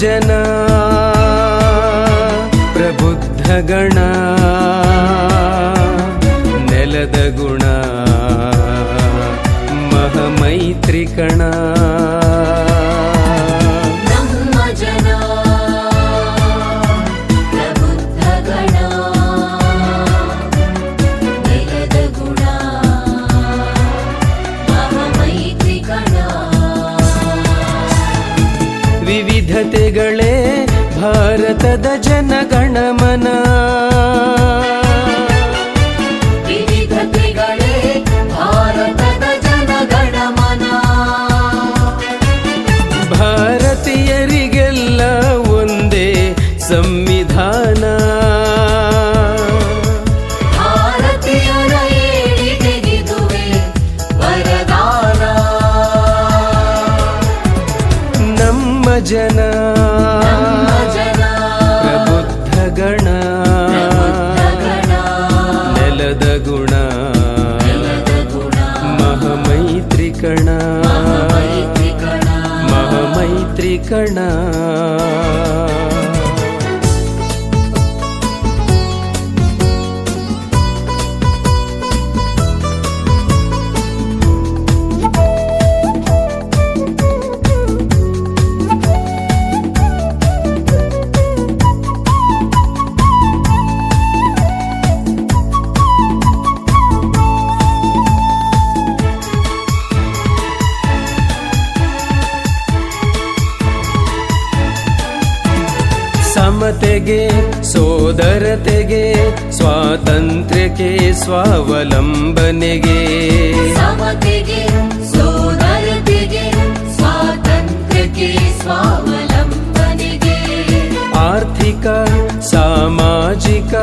ಜನ ಪ್ರಬುದ್ಧ ಭಾರತದ ಜನಗಣಮನ ಗಣಮನ ಭಾರತದ ಜನಗಣಮನ ಭಾರತೀಯರಿಗೆಲ್ಲ ಒಂದೇ ಸಂವಿಧಾನ. ನಮ್ಮ ಜನ கணா ಸಮತೆಗೆ ಸೋದರತೆಗೆ ಸ್ವಾತಂತ್ರ್ಯಕ್ಕೆ ಸ್ವಾವಲಂಬನೆಗೆ. ಸಮತೆಗೆ ಸೋದರತೆಗೆ ಸ್ವಾತಂತ್ರ್ಯಕ್ಕೆ ಸ್ವಾವಲಂಬನೆಗೆ. ಆರ್ಥಿಕ ಸಾಮಾಜಿಕ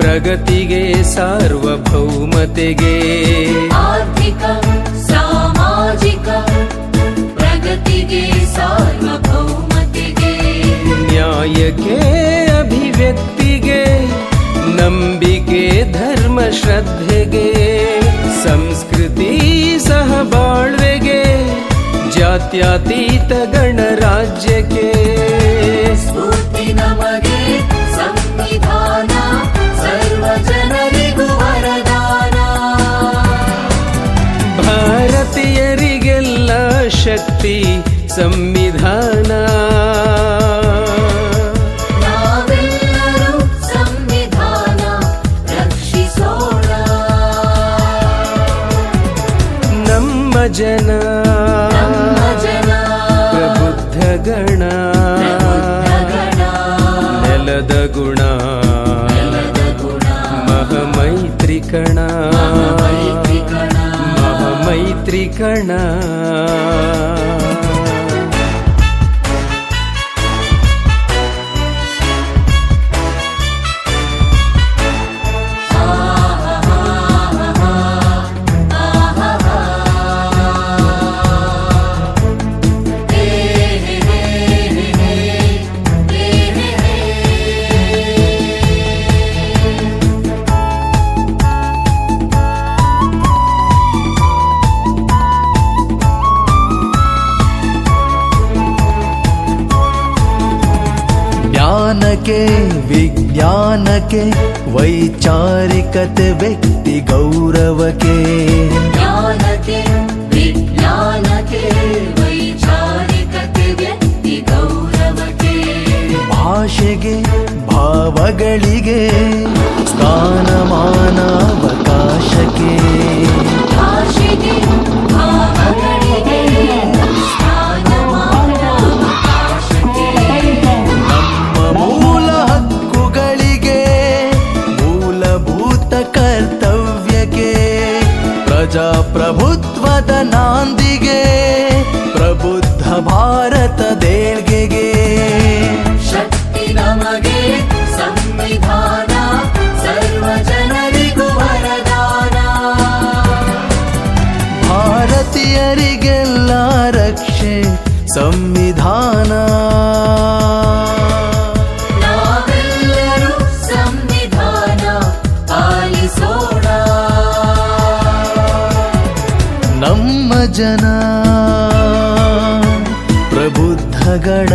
ಪ್ರಗತಿಗೆ ಸಾರ್ವಭೌಮತೆಗೆ. ಆರ್ಥಿಕ ಸಾಮಾಜಿಕ ಪ್ರಗತಿಗೆ ಸಾರ್ವಭೌಮತೆಗೆ ಜಾತ್ಯತೀತ ಗಣರಾಜ್ಯಕ್ಕೆ. ಸ್ಫೂರ್ತಿ ನಮಗೆ ಸಂವಿಧಾನ ಸರ್ವ ಜನರಿಗೂ ವರದಾನ. ಭಾರತೀಯರಿಗೆಲ್ಲ ಶಕ್ತಿ ಸಂವಿಧಾನ. ಜನ ಮಹಮೈತ್ರಿಕಣ ಜ್ಞಾನಕ್ಕೆ ವಿಜ್ಞಾನಕ್ಕೆ ವೈಚಾರಿಕತೆ ವ್ಯಕ್ತಿ ಗೌರವಕ್ಕೆ. ಜ್ಞಾನಕ್ಕೆ ವಿಜ್ಞಾನಕ್ಕೆ ವೈಚಾರಿಕತೆ ವ್ಯಕ್ತಿ ಗೌರವಕ್ಕೆ. ಭಾಷೆಗೆ ಭಾವಗಳಿಗೆ ಸ್ಥಾನಮಾನ ಪ್ರಜಾಪ್ರಭುತ್ವದ ನಾಂದಿಗೆ ಪ್ರಬುದ್ಧ ಭಾರತ ದೇಳ್ಗೆಗೆ ನಮ್ಮ ಜನ ಪ್ರಬುದ್ಧ ಗಣ